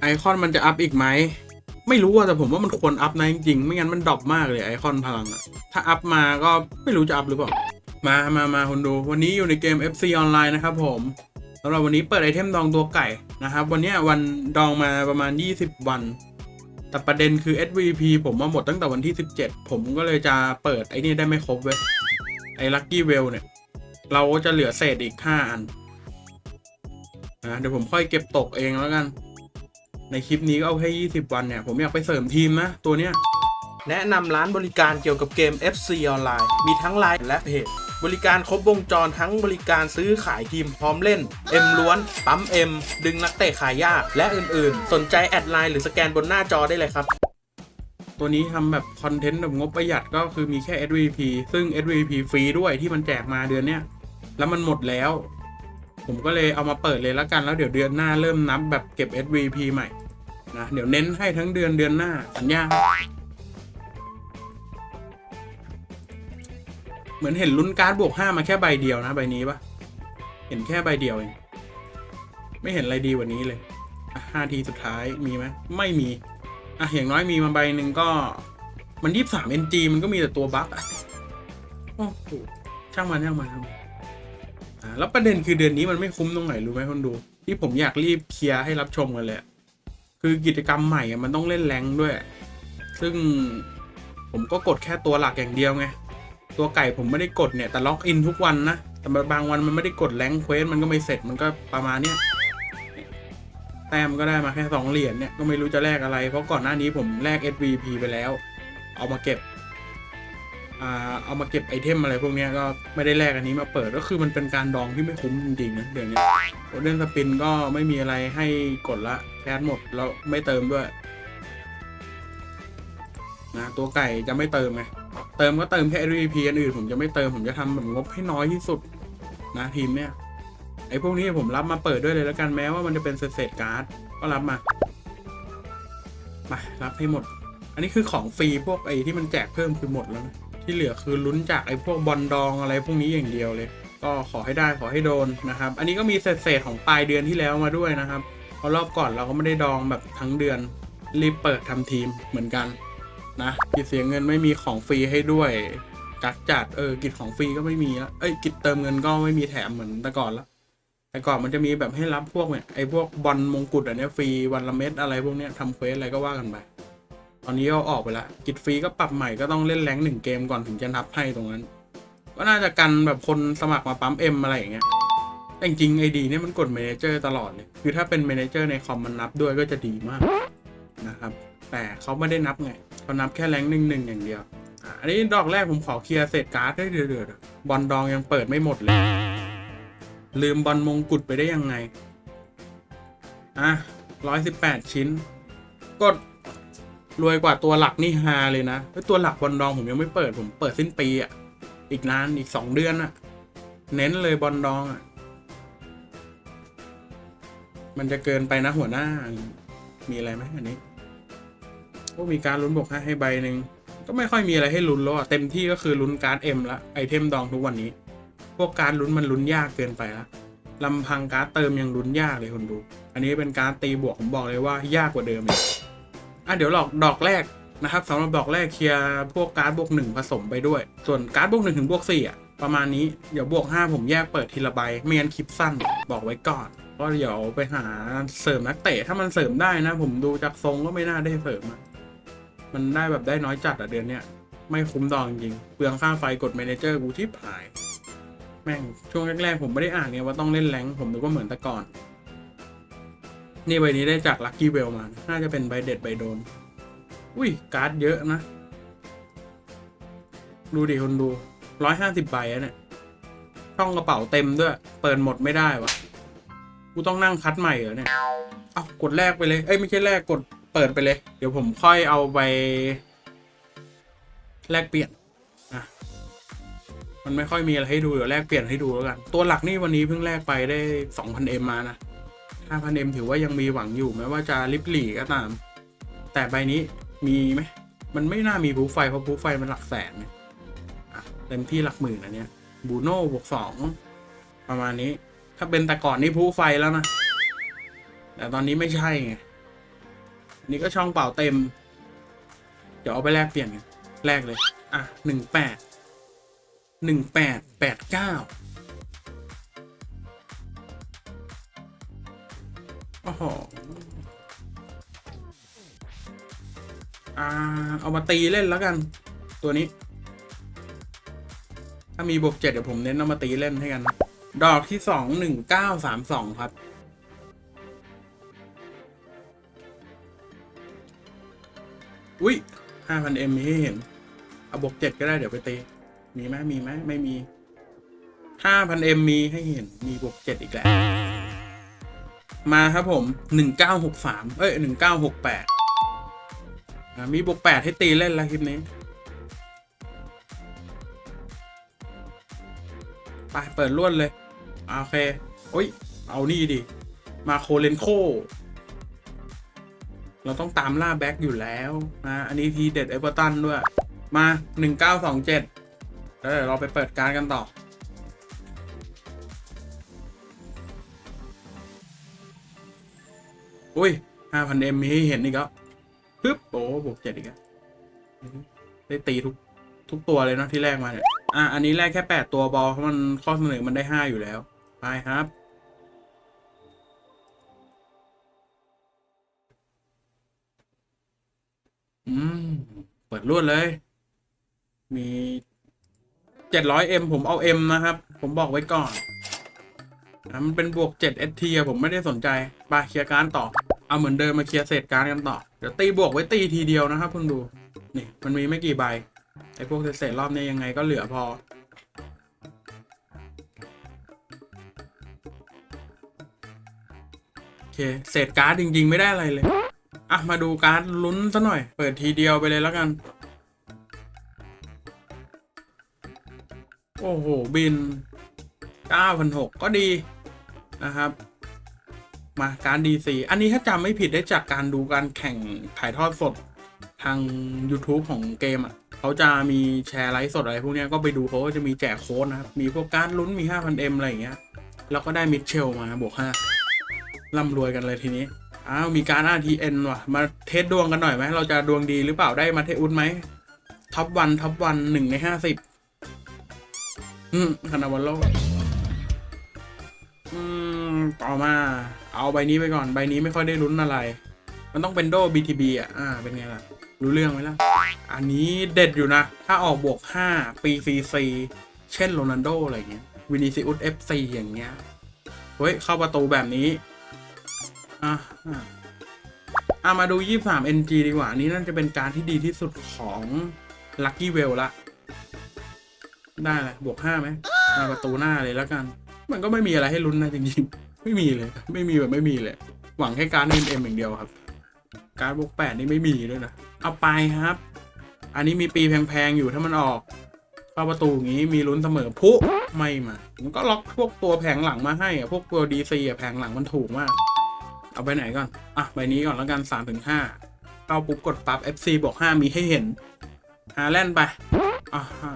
ไอคอนมันจะอัพอีกไหม ไม่รู้อะแต่ผมว่ามันควรอัพนะจริงๆ ไม่งั้นมันดรอปมากเลยไอคอนพลังอะถ้าอัพมาก็ไม่รู้จะอัพหรือเปล่า มามามาคนดูวันนี้อยู่ในเกม FC ออนไลน์นะครับผมสำหรับวันนี้เปิดไอเทมดองตัวไก่นะครับ วันนี้วันดองมาประมาณ 20 วัน แต่ประเด็นคือ SVP ผมมาหมดตั้งแต่วันที่ 17 ผมก็เลยจะเปิดไอ้นี่ได้ไม่ครบเว้ยไอ้ Lucky Well เนี่ย เราก็จะเหลือเศษอีก 5 อันนะเดี๋ยวผมค่อยเก็บตกเองแล้วกัน ในคลิปนี้ก็เอาแค่20 วันเนี่ย ผมอยากไปเสริมทีมนะ ตัวเนี้ย แนะนำร้านบริการเกี่ยวกับเกม FC ออนไลน์ มีทั้งไลน์และเพจ บริการครบวงจรทั้งบริการซื้อขายทีมพร้อมเล่น เอ็มล้วน ปั๊มเอ็ม ดึงนักเตะขายยาก และอื่นๆ สนใจแอดไลน์หรือสแกนบนหน้าจอได้เลยครับตัวนี้ทำแบบคอนเทนต์แบบงบประหยัดก็คือมีแค่ SVP ซึ่ง SVP ฟรีด้วยที่มันแจกมาเดือนเนี้ย แล้วมันหมดแล้ว ผมก็เลยเอามาเปิดเลยล้วกันแล้วเดี๋ยวเดือนหน้าเริ่มนับแบบเก็บ SVP ใหม่นะเดี๋ยวเน้นให้ทั้งเดือนเดือนหน้าสัญญาเหมือนเห็นลุ้นการ์ดบวกห้ามาแค่ใบเดียวนะใบนี้ปะเห็นแค่ใบเดียวเองไม่เห็นอะไรดีกว่านี้เลยห้าทีสุดท้ายมีไหมไม่มีอะอย่างน้อยมีมาใบหนึ่งก็ มันยี่สาม NG มันก็มีแต่ตัวบั๊กอะโอ้โหช่างมันช่างมันช่างมัน แล้วประเด็นคือเดือนนี้มันไม่คุ้มตรงไหนรู้ไหมคนดู ที่ผมอยากรีบเคลียร์ให้รับชมกันเลยคือกิจกรรมใหม่อะมันต้องเล่นแรงด้วย ซึ่งผมก็กดแค่ตัวหลักอย่างเดียวไง ตัวไก่ผมไม่ได้กดเนี่ยแต่ล็อกอินทุกวันนะ แต่บางวันมันไม่ได้กดแรงเควสมันก็ไม่เสร็จมันก็ประมาณเนี้ยแต้มก็ได้มาแค่สองเหรียญเนี่ยก็ไม่รู้จะแลกอะไร เพราะก่อนหน้านี้ผมแลก SVP ไปแล้ว เอามาเก็บ เอามาเก็บไอเทมอะไรพวกนี้ก็ไม่ได้แลกอันนี้มาเปิดก็คือมันเป็นการดองที่ไม่คุ้มจริงๆนะเดี๋ยวนี้โอเดนสปินก็ไม่มีอะไรให้กดละแคสหมดแล้วไม่เติมด้วยนะตัวไก่จะไม่เติมไงเติมก็เติมแค่ SVP อันอื่นผมจะไม่เติมผมจะทำแบบงบให้น้อยที่สุดนะทีมเนี้ยไอพวกนี้ผมรับมาเปิดด้วยเลยแล้วกันแม้ว่ามันจะเป็นเศษการ์ดก็รับมามารับให้หมด อันนี้คือของฟรีพวกไอที่มันแจกเพิ่มคือหมดแล้วนะ ที่เหลือคือลุ้นจากไอ้พวกบอลดองอะไรพวกนี้อย่างเดียวเลย ก็ขอให้ได้ขอให้โดนนะครับ อันนี้ก็มีเศษๆของปลายเดือนที่แล้วมาด้วยนะครับเพราะรอบก่อนเราก็ไม่ได้ดองแบบทั้งเดือนรีบเปิดทำทีมเหมือนกันนะกิจเสียเงินไม่มีของฟรีให้ด้วยกักจัดเออกิจของฟรีก็ไม่มีแล้วเอ้ยกิจเติมเงินก็ไม่มีแถมเหมือนแต่ก่อนละแต่ก่อนมันจะมีแบบให้รับพวกเนี่ยไอ้พวกบอลมงกุฎอันนี้ฟรีวันละเม็ดอะไรพวกเนี้ยทำเควสอะไรก็ว่ากันไป ตอนนี้ก็ออกไปละกิจฟรีก็ปรับใหม่ก็ต้องเล่นแรงหนึ่งเกมก่อนถึงจะนับให้ตรงนั้น ก็น่าจะกันแบบคนสมัครมาปั๊มเอ็มอะไรอย่างเงี้ยแต่จริงไอดีเนี่ยมันกดเมเนเจอร์ตลอดเลย คือถ้าเป็นเมเนเจอร์ในคอมมันนับด้วยก็จะดีมากนะครับ แต่เขาไม่ได้นับไงเขานับแค่แรงหนึ่งหนึ่งอย่างเดียวอันนี้ดอกแรกผมขอเคลียร์เศษการ์ดได้เดือดๆบอลดองยังเปิดไม่หมดเลย ลืมบอลมงกุฎไปได้ยังไง อะร้อยสิบแปดชิ้น กด รวยกว่าตัวหลักนี่ฮาเลยนะแล้วตัวหลักบอลดองผมยังไม่เปิดผมเปิดสิ้นปีอะ อีกนานอีกสองเดือนอะ เน้นเลยบอลดองอะ มันจะเกินไปนะหัวหน้า มีอะไรไหมอันนี้โอ้มีการลุ้นบวกให้ใบหนึ่งก็ไม่ค่อยมีอะไรให้ลุ้นแล้วอะเต็มที่ก็คือลุ้นการ์ดเอ็มละไอเทมดองทุกวันนี้ พวกการลุ้นมันลุ้นยากเกินไปละลำพังการ์ดเติมยังลุ้นยากเลยคนดู อันนี้เป็นการตีบวกผมบอกเลยว่ายากกว่าเดิมเลย อะเดี๋ยวหลอกดอกแรกนะครับสำหรับดอกแรกเคลียร์พวกการ์ดบวกหนึ่งผสมไปด้วย ส่วนการ์ดบวกหนึ่งถึงบวกสี่อะประมาณนี้เดี๋ยวบวกห้าผมแยกเปิดทีละใบไม่งั้นคลิปสั้นบอกไว้ก่อนก็เดี๋ยวไปหาเสริมนักเตะถ้ามันเสริมได้นะ ผมดูจากทรงก็ไม่น่าได้เสริมอะมันได้แบบได้น้อยจัดอะเดือนเนี้ยไม่คุ้มดองจริงเปลืองค่าไฟกดเมเนเจอร์กูที่ผาย แม่งช่วงแรกๆผมไม่ได้อ่านเนี่ยว่าต้องเล่นแรงผมนึกว่าเหมือนแต่ก่อน นี่ใบนี้ได้จากลัคกี้เวลมา น่าจะเป็นใบเด็ดใบโดน อุ้ย การ์ดเยอะนะ ดูดิคนดูร้อยห้าสิบใบอะเนี่ย ช่องกระเป๋าเต็มด้วย เปิดหมดไม่ได้วะ กูต้องนั่งคัดใหม่เหรอเนี่ย เอากดแรกไปเลย เอ้ย ไม่ใช่แรกกดเปิดไปเลย เดี๋ยวผมค่อยเอาไปแลกเปลี่ยนอะมันไม่ค่อยมีอะไรให้ดูเดี๋ยวแลกเปลี่ยนให้ดูแล้วกัน ตัวหลักนี่วันนี้เพิ่งแลกไปได้ 2,000M มานะ 5,000M ถือว่ายังมีหวังอยู่แม้ว่าจะลิบหลีก็ตาม แต่ใบนี้มีไหมมันไม่น่ามีบูไฟเพราะบูไฟมันหลักแสนเนี่ยเต็มที่หลักหมื่นอันเนี้ยบูโน่บวกสองประมาณนี้ ถ้าเป็นแต่ก่อนนี่พูไฟแล้วนะ แต่ตอนนี้ไม่ใช่ไงนี่ก็ช่องเปล่าเต็ม เดี๋ยวเอาไปแลกเปลี่ยนกันแลกเลย อะหนึ่งแปดหนึ่งแปดแปดเก้า โอ้โหอ่า เอามาตีเล่นแล้วกัน ตัวนี้ ถ้ามีบวกเจ็ดเดี๋ยวผมเน้นเอามาตีเล่นให้กัน ดอกที่สองหนึ่งเก้าสามสองครับอุ้ยห้าพันเอ็มมีให้เห็น เอาบวกเจ็ดก็ได้เดี๋ยวไปตี มีไหมมีไหมไม่มีห้าพันเอ็มมีให้เห็น มีบวกเจ็ดอีกแล้ว มาครับผมหนึ่งเก้าหกสามเอ้ยหนึ่งเก้าหกแปดมีบวกแปดให้ตีเล่นแล้วคลิปนี้ ไป เปิดล้วนเลย โอเคโอ้ย เอานี่ดิ มาโคเลนโค เราต้องตามล่าแบ็กอยู่แล้วนะอันนี้ทีเด็ดเอเวอร์ตันด้วย มาหนึ่งเก้าสองเจ็ดแล้วเดี๋ยวเราไปเปิดการกันต่อ อุ้ยห้าพันเอ็มมีให้เห็นอีกแล้วปึ๊บโอ้บวกเจ็ดอีกแล้วได้ตีทุกทุกตัวเลยเนาะที่แรกมาเนี่ย อะ อันนี้แรกแค่แปดตัวบอลเพราะมันข้อเสนอมันได้ห้าอยู่แล้ว ไปครับ อืม เปิดรวดเลย มีเจ็ดร้อยเอ็มผมเอาเอ็มนะครับ ผมบอกไว้ก่อนนะมันเป็นบวกเจ็ดเอทีผมไม่ได้สนใจไปเคลียร์การต่อ เอาเหมือนเดิมมาเคลียร์เศษการดกันต่อ เดี๋ยวตีบวกไว้ตีทีเดียวนะครับเพิ่งดู นี่มันมีไม่กี่ใบ ไอ้พวกเศษรอบนี้ยังไงก็เหลือพอ โอเค เศษการ์ดจริง ๆ ไม่ได้อะไรเลย อะ มาดูการ์ดลุ้นซะหน่อย เปิดทีเดียวไปเลยแล้วกัน โอ้โห บิน 9,600 ก็ดีนะครับ มาการดีซีอันนี้ถ้าจำไม่ผิดได้จากการดูการแข่งถ่ายทอดสดทาง YouTube ของเกมอะเขาจะมีแชร์ไลฟ์สดอะไรพวกนี้ก็ไปดูเขาก็จะมีแจกโค้ดนะครับ มีพวกการลุ้นมี 5,000M อะไรอย่างเงี้ย แล้วก็ได้มิดเชลมาบวก 5ร่ำรวยกันเลยทีนี้ อ้าว มีการ RTN ว่ะ มาเทสดวงกันหน่อยไหม เราจะดวงดีหรือเปล่าได้มาเทอุสไหมท็อปวันท็อปวันหนึ่งในห้าสิบอืมคานาวันโลอืม ต่อมา เอาใบนี้ไปก่อน ใบนี้ไม่ค่อยได้ลุ้นอะไร มันต้องเป็นโด BTB อะ อ่า เป็นไงล่ะ รู้เรื่องไหมล่ะ อันนี้เด็ดอยู่นะ ถ้าออกบวก 5 ปี CC เช่นโรนัลโดอะไรเงี้ย วินิซิอุส FC อย่างเงี้ย เฮ้ย เข้าประตูแบบนี้อะอะอะมาดู 23 NG ดีกว่า อันนี้น่าจะเป็นการที่ดีที่สุดของ Lucky Well ละ ได้เลยบวก 5ไหมมาประตูหน้าเลยแล้วกัน มันก็ไม่มีอะไรให้ลุ้นนะจริงๆ ไม่มีเลย ไม่มีแบบไม่มีเลย หวังแค่การเอ็มเอ็มอย่างเดียวครับ การบวกแปดนี่ไม่มีด้วยนะเอาไปครับ อันนี้มีปีแพงๆอยู่ถ้ามันออกเข้าประตูอย่างนี้มีลุ้นเสมอพุไม่มามันก็ล็อกพวกตัวแผงหลังมาให้อะพวกตัวดีซีอะแผงหลังมันถูกมากเอาไปไหนก่อน อะใบนี้ก่อนแล้วกันสามถึงห้าเข้าปุ๊บกดปั๊บ FC บวกห้ามีให้เห็นหาแล่นไปอะฮะ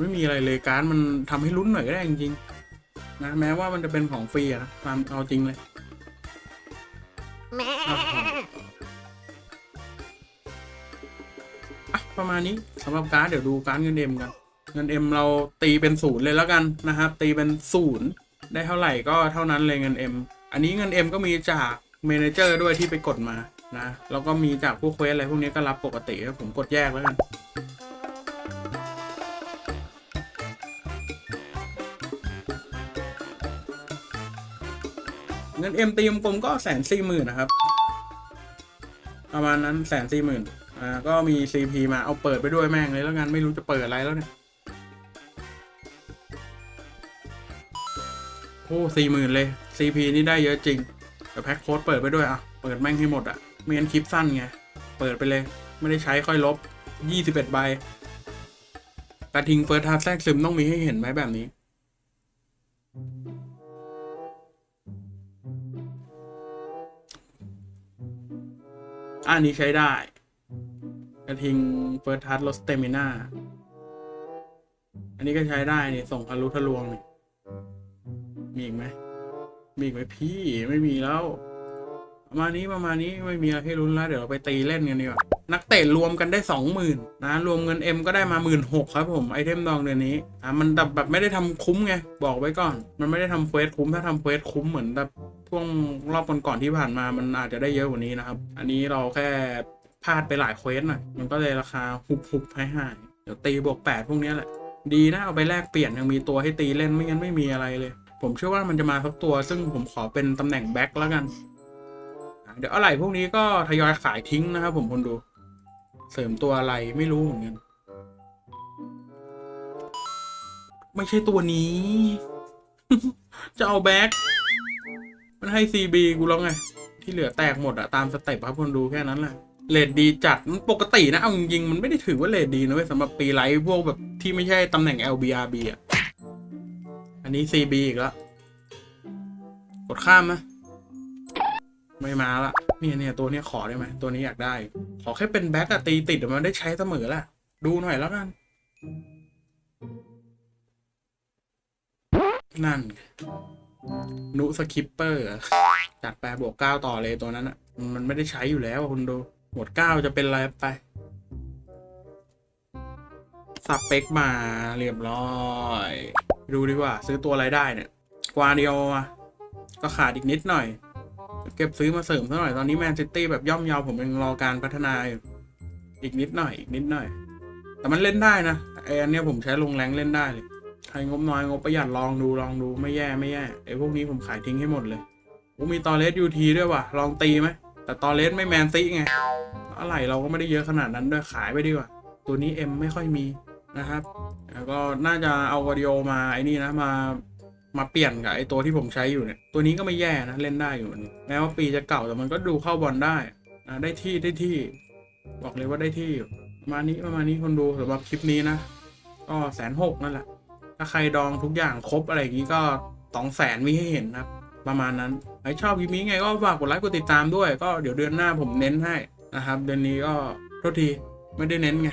ไม่มีอะไรเลยการดมันทำให้ลุ้นหน่อยก็ได้จริงๆ นะแม้ว่ามันจะเป็นของฟรีอะนะตามเอาจริงเลยอะอะประมาณนี้สำหรับการ์ดเดี๋ยวดูการ์ดเงินเอ็มกันเงินเอ็มเราตีเป็นศูนย์เลยแล้วกันนะครับตีเป็นศูนย์ได้เท่าไหร่ก็เท่านั้นเลยเงินเอ็มอันนี้เงินเอ็มก็มีจากเมเนเจอร์ด้วยที่ไปกดมานะแล้วก็มีจากพวกเควสอะไรพวกนี้ก็รับปกติผมกดแยกแล้วกัน เงินเอ็มตีมกลมก็แสนสี่หมื่นนะครับ ประมาณนั้นแสนสี่หมื่นอ่าก็มีซีพีมาเอาเปิดไปด้วยแม่งเลยแล้วกันไม่รู้จะเปิดอะไรแล้วเนี่ยโอ้สี่หมื่นเลยซีพีนี่ได้เยอะจริงแต่แพ็คโค้ดเปิดไปด้วยอะเปิดแม่งให้หมดอะไม่งั้นคลิปสั้นไง เปิดไปเลย ไม่ได้ใช้ค่อยลบยี่สิบเอ็ดใบกระทิงเฟิร์สทาแทรกซึมต้องมีให้เห็นไหมแบบนี้ อันนี้ใช้ได้ กระทิงเฟิร์สทัสลดสเตมิน่า อันนี้ก็ใช้ได้นี่ส่งทะลุทะลวงนี่มีอีกไหม มีอีกไหมพี่ไม่มีแล้ว ประมาณนี้ประมาณนี้ไม่มีอะไรให้ลุ้นแล้ว เดี๋ยวเราไปตีเล่นกันดีกว่า นักเตะรวมกันได้สองหมื่นนะรวมเงิน M ก็ได้มาหมื่นหกครับผมไอเทมดองเดือนนี้อะมันแบบแบบไม่ได้ทำคุ้มไงบอกไว้ก่อน มันไม่ได้ทำเควสคุ้มถ้าทำเควสคุ้มเหมือนแบบช่วงรอบก่อนๆที่ผ่านมามันอาจจะได้เยอะกว่านี้นะครับ อันนี้เราแค่พลาดไปหลายเควสหน่อยมันก็เลยราคาหุบหุบให้หายเดี๋ยวตีบวกแปดพวกนี้แหละดีนะเอาไปแลกเปลี่ยนยังมีตัวให้ตีเล่นไม่งั้นไม่มีอะไรเลย ผมเชื่อว่ามันจะมาสักตัว ซึ่งผมขอเป็นตำแหน่งแบ็คแล้วกัน เดี๋ยวอะไรพวกนี้ก็ทยอยขายทิ้งนะครับผมคนดู เสริมตัวอะไรไม่รู้เหมือนกัน ไม่ใช่ตัวนี้ จะเอาแบ็คมันให้ซีบีกูแล้วไง ที่เหลือแตกหมดอะตามสเต็ปครับคนดูแค่นั้นแหละเลดดีจัดมันปกตินะเอาจริงมันไม่ได้ถือว่าเลดดีนะเว้ยสำหรับปีไลท์พวกแบบที่ไม่ใช่ตำแหน่ง LBRB อะอันนี้ CB อีกแล้ว กดข้ามนะไม่มาละ เนี่ยเนี่ยตัวเนี้ยขอได้ไหมตัวนี้อยากได้ ขอแค่เป็นแบ็กอะตีติดมันได้ใช้เสมอแหละ ดูหน่อยแล้วกัน นั่น นุสคิปเปอร์จัดแปรบวกเก้าต่อเลยตัวนั้นอะมันไม่ได้ใช้อยู่แล้วคุณดูหมดเก้าจะเป็นอะไรไปสเปคมาเรียบร้อย ดูดีกว่า ซื้อตัวอะไรได้เนี่ย กวาเดียวอะก็ขาดอีกนิดหน่อย เก็บซื้อมาเสริมซะหน่อย ตอนนี้แมนซิตี้แบบย่อมเยาวผมยังรอการพัฒนาอีกนิดหน่อย อีกนิดหน่อย แต่มันเล่นได้นะไออันเนี้ยผมใช้ลงแรงเล่นได้เลยใครงบน้อยงบประหยัดลองดูลองดูไม่แย่ไม่แย่ไอพวกนี้ผมขายทิ้งให้หมดเลยโอ้มีตอเลสยูทีด้วยว่ะลองตีไหมแต่ตอเลสไม่แมนซิไงอะไรเราก็ไม่ได้เยอะขนาดนั้นด้วยขายไปดีกว่า ตัวนี้เอ็มไม่ค่อยมีนะครับ แล้วก็น่าจะเอาวอดิโอมาไอ้นี่นะมา มาเปลี่ยนกับไอตัวที่ผมใช้อยู่เนี่ย ตัวนี้ก็ไม่แย่นะ เล่นได้อยู่นี่แม้ว่าปีจะเก่าแต่มันก็ดูเข้าบอลได้นะได้ที่ได้ที่ บอกเลยว่าได้ที่อยู่ประมาณนี้ประมาณนี้คนดูสำหรับคลิปนี้นะก็แสนหกนั่นแหละ ถ้าใครดองทุกอย่างครบอะไรอย่างนี้ก็สองแสนมีให้เห็นนะครับประมาณนั้นใครชอบคลิปนี้ไงก็ฝากกดไลค์กดติดตามด้วย ก็เดี๋ยวเดือนหน้าผมเน้นให้นะครับ เดือนนี้ก็โทษทีไม่ได้เน้นไง